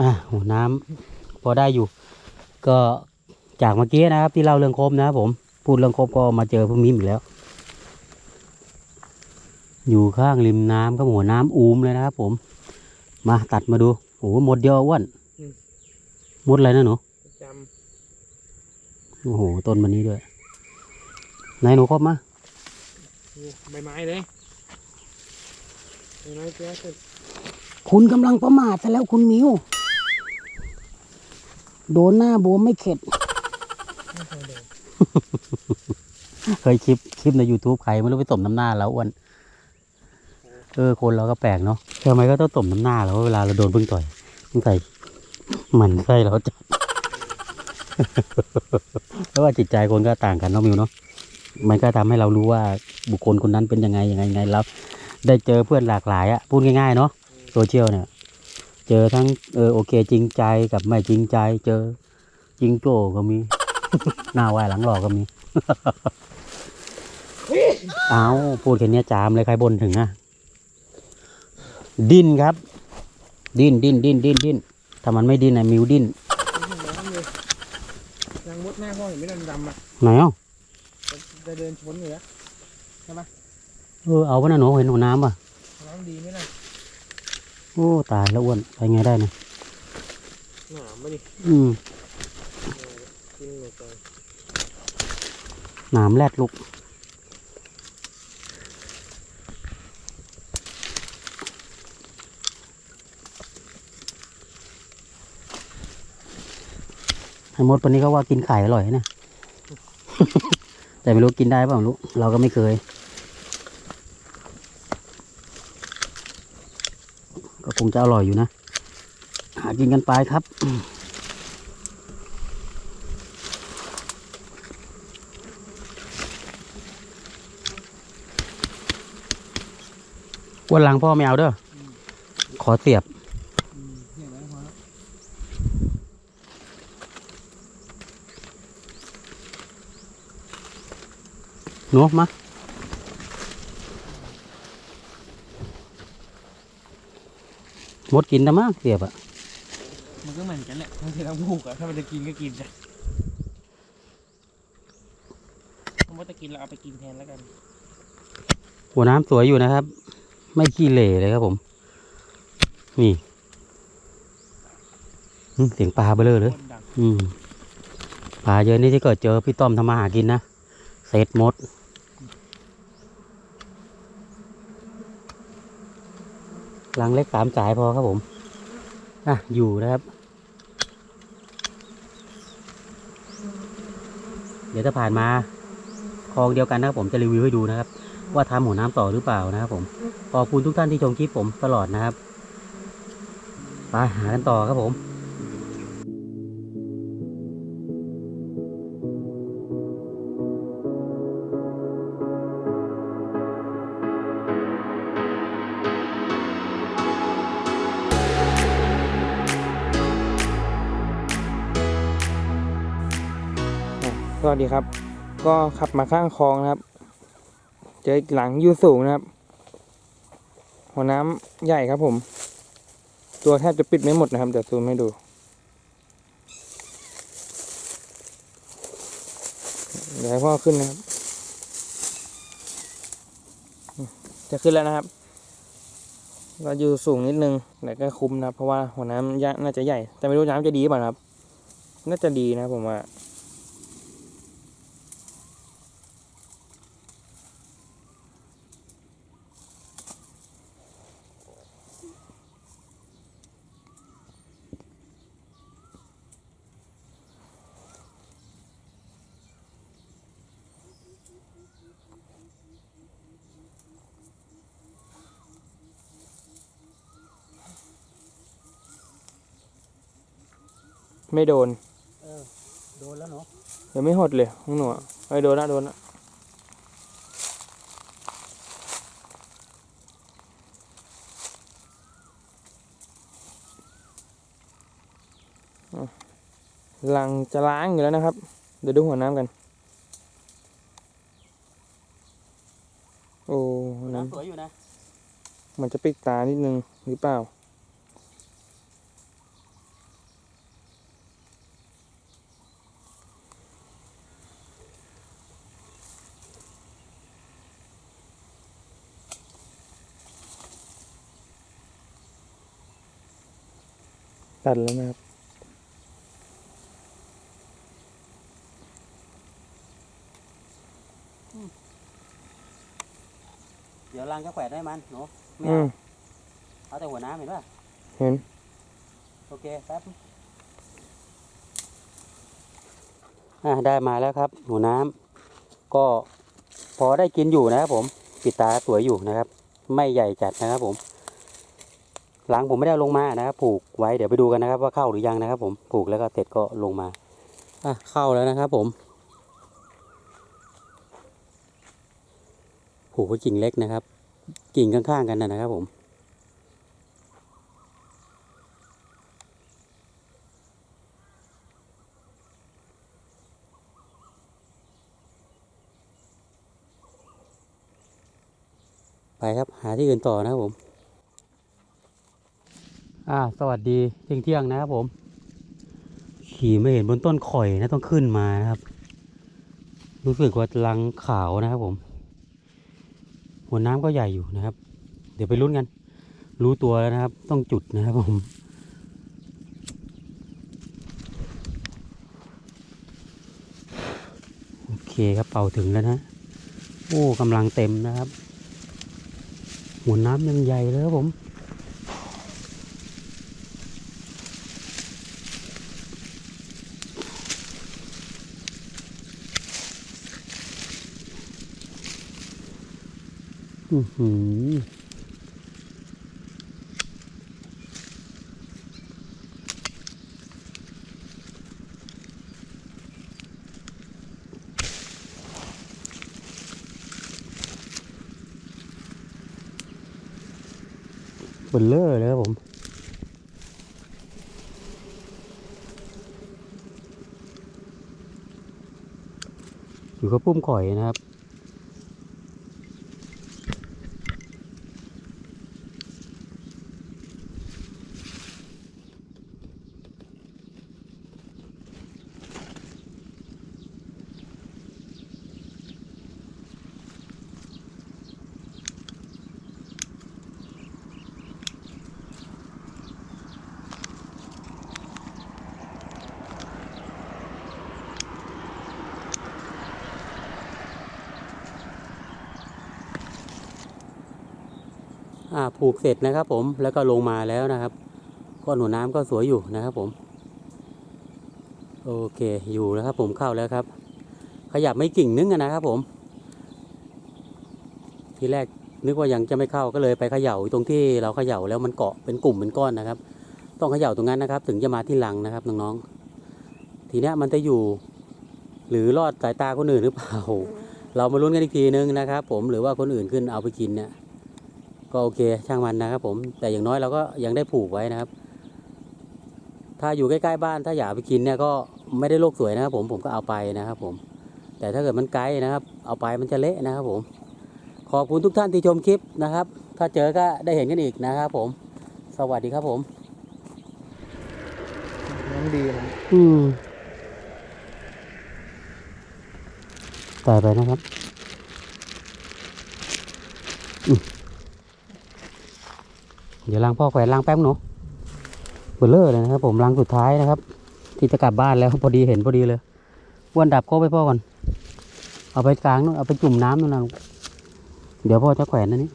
อะหัวน้ำพอได้อยู่ ก็จากเมื่อกี้นะครับ ที่เล่าเรื่องโคบนะครับผม พูดเรื่องโคบก็มาเจอพวกมิมอีกแล้ว อยู่ข้างริมน้ำก็หัวน้ำอูมเลยนะครับผม มาตัดมาดูโอ้โหหมดเดียวอ้วนหมดอะไรนะหนูจโอ้โหต้นมันนี้ด้วยไหนหนูครบมาำนี่ใบไม้เลยใบไม้แก้สุดคุณกำลังประมาทซะแล้วคุณมิว โดนหน้าบวมไม่เข็ดไม่เคยเดินเคยคลิปคลิปใน YouTube ใครไม่รู้ไปตบน้ำหน้าแล้วอ้วนเออคนเราก็แปลกเนาะทำไมก็ต้องตบน้ำหน้าแล้วเวลาเราโดนพึ่งต่อยพึ่งใส่หมันไส้เราจะเพราะว่าจิตใจคนก็ต่างกันเนาะมิวเนาะมันก็ทำให้เรารู้ว่าบุคคลคนนั้นเป็นยังไงยังไงยังไงแล้ว ได้เจอเพื่อนหลากหลายอะพูดง่ายๆเนาะโซเชียลเนี่ย เจอทั้งเออโอเคจริงใจกับไม่จริงใจ เจอจริงโจ้ก็มี หน้าไหวหลังหลอกก็มี เอาพูดแค่เนี้ยจามเลยใครบนถึงอะดิ้นครับ ดิ้นดิ้นดิ้นดิ้นดิ้นถ้ามันไม่ดิ้นนะมิวดิ้นยังมดหน้าพ่อเห็นไม่ดำดำๆอะไหนอะจะเดินชนอยู่แล้วเออเอาวะนะหนูเห็นหัวน้ำป่ะน้ำดีไหมล่ะ โอ้ตายแล้วอ้วนไปไงได้นะหนามไม่ดิอืมกินหมดเลยหนามแรดลูกไอ้มดวันนี้เขาว่ากินไข่อร่อยนะ แต่ไม่รู้กินได้เปล่าไม่รู้เราก็ไม่เคย ก็ค งจะอร่อยอยู่นะ หากินกันไปครับวันหลังพ่อไม่เอาเด้อ ขอเสียบ เนี่ยนะพอแล้วหนูมา มดกินแต่มากเสียบอะมันก็เหมือนกันแหละมันคือทั้งผูกอะถ้ามันจะกินก็กินจ้ะถ้ามันจะกินเราเอาไปกินแทนแล้วกันหัวน้ำสวยอยู่นะครับ ไม่ขี้เหร่เลยครับผม นี่อืมเสียงปลาเบลอเลย คนดัง อืมปลาเยอะนี่ที่เกิดเจอพี่ต้อมทำมาหากินนะ เศษมด ลังเล็กสามสายพอครับผมอะอยู่นะครับ เดี๋ยวจะผ่านมาคลองเดียวกันนะครับผมจะรีวิวให้ดูนะครับ ว่าทำหัวน้ำต่อหรือเปล่านะครับผมขอบคุณทุกท่านที่ชมคลิปผมตลอดนะครับไปหากันต่อครับผม สวัสดีครับ ก็ขับมาข้างคลองนะครับ เจออีกหลังยูสูงนะครับ หัวน้ำใหญ่ครับผม ตัวแทบจะปิดไม่หมดนะครับเดี๋ยวซูมให้ดู เดี๋ยวให้พ่อขึ้นนะครับ จะขึ้นแล้วนะครับเราอยู่สูงนิดนึงแต่ก็คุ้มนะครับ เพราะว่าหัวน้ำยะน่าจะใหญ่ แต่ไม่รู้น้ำจะดีหรือเปล่านะครับ น่าจะดีนะผมว่า ไม่โดนโดนแล้วเนาะเดี๋ยวไม่หดเลยของหนูอะเฮ้ยโดนละโดนละอะหลังจะล้างอยู่แล้วนะครับ เดี๋ยวดูหัวน้ำกัน โอ้หัวน้น้ำสวยอยู่นะำมันจะปิดตานิดนึงหรือเปล่า ตัดแล้วนะครับ เดี๋ยวรังจะแขวนได้มันเนาะไม่อืเอาม เอาแต่หัวน้ำเห็นป่ะ เห็น โอเคครับอ่าได้มาแล้วครับหัวน้ำก็พอได้กินอยู่นะครับผม ปิดตาสวยอยู่นะครับ ไม่ใหญ่จัดนะครับผม หลังผมไม่ได้ลงมานะครับ ผูกไว้เดี๋ยวไปดูกันนะครับ ว่าเข้าหรือยังนะครับ ผมผูกแล้วก็เสร็จก็ลงมาอะเข้าแล้วนะครับ ผมผูกไว้กิ่งเล็กนะครับ กิ่งข้างๆกันนะนะครับ ผมไปครับ หาที่อื่นต่อนะครับผม อ่า สวัสดีเที่ยงเที่ยงนะครับผม ขี่ไม่เห็นบนต้นข่อยนะต้องขึ้นมานะครับ รู้สึกว่าลังขาวนะครับผม หัวน้ำก็ใหญ่อยู่นะครับ เดี๋ยวไปลุ้นกัน รู้ตัวแล้วนะครับ ต้องจุดนะครับผมโอเคครับเป่าถึงแล้วนะโอ้กำลังเต็มนะครับ หัวน้ำยังใหญ่เลยครับผม อือหือเบลเลอร์เลยครับผมอยู่กับปุ้มข่อยนะครับ ผูกเสร็จนะครับ ผมแล้วก็ลงมาแล้วนะครับก้อนหัวน้ำก็สวยอยู่นะครับ ผมโอเคอยู่แล้วครับ ผมเข้าแล้วครับ ขยับไม่กิ่งนึงอะนะครับ ผม ทีแรกนึกว่ายังจะไม่เข้าก็เลยไปเขย่าตรงที่เราเขย่าแล้วมันเกาะเป็นกลุ่มเป็นก้อนนะครับ ต้องเขย่าตรงนั้นนะครับ ถึงจะมาที่หลังนะครับน้องๆทีเนี้ยมันจะอยู่ หรือรอดสายตาคนอื่นหรือเปล่า เรามาลุ้นกันอีกทีนึงนะครับ ผมหรือว่าคนอื่นขึ้นเอาไปกินเนี่ย ก็โอเคช่างมันนะครับผมแต่อย่างน้อยเราก็ยังได้ผูกไว้นะครับ ถ้าอยู่ใกล้ๆบ้านถ้าอยากเอาไปกินเนี่ยก็ไม่ได้โลกสวยนะครับผมผมก็เอาไปนะครับผม แต่ถ้าเกิดมันไกลนะครับ เอาไปมันจะเละนะครับผม ขอบคุณทุกท่านที่ชมคลิปนะครับ ถ้าเจอก็ได้เห็นกันอีกนะครับผม สวัสดีครับผมน้ำดีนะอืมตายไปนะครับ อืม เดี๋ยวล้างพ่อแขวนล้างแป๊บหนูเบลเลอร์เลยนะครับผมล้างสุดท้ายนะครับ ที่จะกลับบ้านแล้วพอดีเห็นพอดีเลยวันดับก็ไปพ่อก่อน เอาไปกลางนู่นเอาไปจุ่มน้ำนู่นนะเดี๋ยวพ่อจะแขวนนั่นนี้